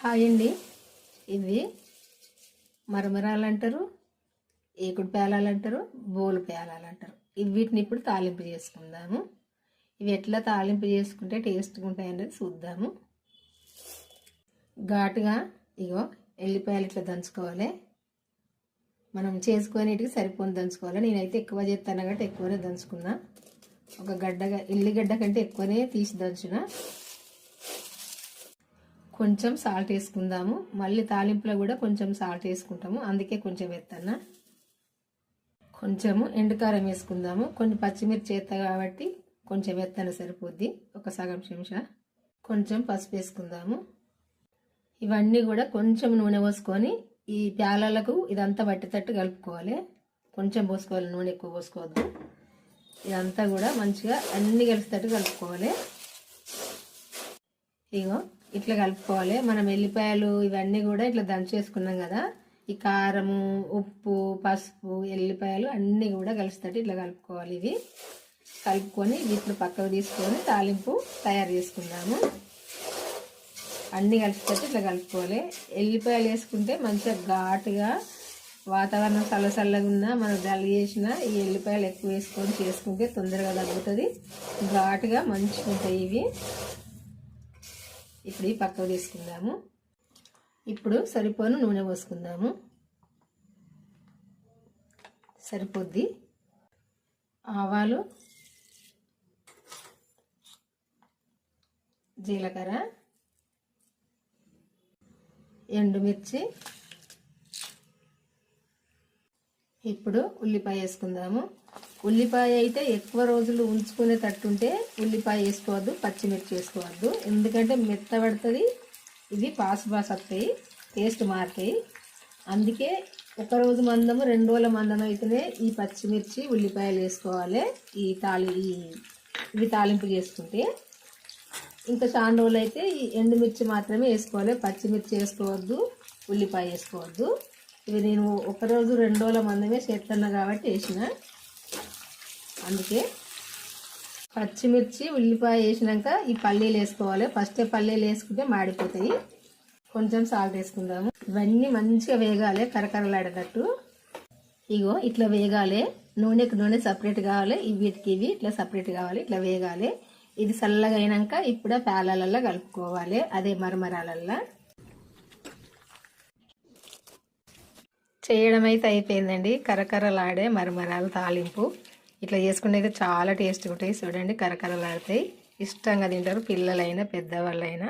Hi అండి. ఇవి మరమరాలు అంటారు ఏకుడు పేలాలు అంటారు బోలు పేలాలు అంటారు ఇవి వీటిని ఇప్పుడు తాలింపు చేసుకుందాము. ఇవి ఎట్లా తాలింపు చేసుకుంటే టేస్ట్గా ఉంటాయనేది చూద్దాము. ఘాటుగా ఇగో ఎల్లిపాయలు ఇట్లా దంచుకోవాలి. మనం చేసుకునేటికి సరిపోని దంచుకోవాలి. నేనైతే ఎక్కువ చేస్తాను కాబట్టి ఎక్కువనే దంచుకున్నా. ఒక గడ్డగా ఎల్లిగడ్డ కంటే ఎక్కువనే తీసి దంచున. కొంచెం సాల్ట్ వేసుకుందాము. మళ్ళీ తాలింపులో కూడా కొంచెం సాల్ట్ వేసుకుంటాము. అందుకే కొంచెం ఎత్తన్నా కొంచెము ఎండుకారం వేసుకుందాము. కొన్ని పచ్చిమిర్చి ఎత్త కాబట్టి కొంచెం ఎత్తన సరిపోద్ది. ఒక సగం చెంచా. కొంచెం పసుపు వేసుకుందాము. ఇవన్నీ కూడా కొంచెం నూనె పోసుకొని ఈ ప్యాలలకు ఇదంతా పట్టేటట్టు కలుపుకోవాలి. కొంచెం పోసుకోవాలి. నూనె ఎక్కువ పోసుకోవద్దు. ఇదంతా కూడా మంచిగా అన్ని కలిసేటట్టు కలుపుకోవాలి. ఇగో. ఇట్లా కలుపుకోవాలి. మనం ఎల్లిపాయలు ఇవన్నీ కూడా ఇట్లా దంచేసుకున్నాం కదా. ఈ కారము ఉప్పు పసుపు ఎల్లిపాయలు అన్నీ కూడా కలుస్తాయి ఇట్లా కలుపుకోవాలి ఇవి. కలుపుకొని వీటిని పక్కకు తీసుకొని తాలింపు తయారు చేసుకుందాము. అన్నీ కలిసేటట్టు ఇట్లా కలుపుకోవాలి. ఎల్లిపాయలు వేసుకుంటే మంచిగా ఘాటుగా వాతావరణం చల్లచల్లగా ఉన్నా మనం జల్లి చేసిన ఈ ఎల్లిపాయలు ఎక్కువ వేసుకొని చేసుకుంటే తొందరగా తగ్గుతుంది. ఘాటుగా మంచిగా ఉంటాయి ఇవి. ఇప్పుడు ఈ పక్కకు తీసుకుందాము. ఇప్పుడు సరిపోను నూనె పోసుకుందాము. సరిపోద్ది. ఆవాలు జీలకర్ర ఎండుమిర్చి ఇప్పుడు ఉల్లిపాయ వేసుకుందాము. ఉల్లిపాయ అయితే ఎక్కువ రోజులు ఉంచుకునేటట్టుంటే ఉల్లిపాయ వేసుకోవద్దు పచ్చిమిర్చి వేసుకోవద్దు. ఎందుకంటే మెత్తబడుతుంది ఇది పాసు పాసు వస్తాయి టేస్ట్ మారుతాయి. అందుకే ఒక రోజు మందము రెండు రోజుల మందం అయితేనే ఈ పచ్చిమిర్చి ఉల్లిపాయలు వేసుకోవాలి. ఈ తాలి ఈ ఇవి తాలింపు చేసుకుంటే. ఇంకా చాలా రోజులు అయితే ఈ ఎండుమిర్చి మాత్రమే వేసుకోవాలి. పచ్చిమిర్చి వేసుకోవద్దు ఉల్లిపాయ వేసుకోవద్దు. ఇవి నేను ఒకరోజు రెండు రోజుల మందమే చేస్తున్నా కాబట్టి వేసిన. అందుకే పచ్చిమిర్చి ఉల్లిపాయ వేసినాక ఈ పల్లీలు వేసుకోవాలి. ఫస్ట్ పల్లీలు వేసుకుంటే మాడిపోతాయి. కొంచెం సాల్ట్ వేసుకుందాము. ఇవన్నీ మంచిగా వేగాలి కరకరలాడేటట్టు. ఇగో ఇట్లా వేగాలి. నూనెకి నూనె సపరేట్ కావాలి. వీటికి ఇవి ఇట్లా సపరేట్ కావాలి. ఇట్లా వేగాలి. ఇది చల్లగా అయినాక ఇప్పుడు పేలాలల్లో కలుపుకోవాలి. అదే మరమరాలల్లో. చేయడం అయితే అయిపోయిందండి. కరకరలాడే మరమరాలు తాలింపు. ఇట్లా చేసుకుంటే అయితే చాలా టేస్ట్గా ఉంటాయి. చూడండి కరకరలాడతాయి. ఇష్టంగా తింటారు పిల్లలైనా పెద్దవాళ్ళైనా.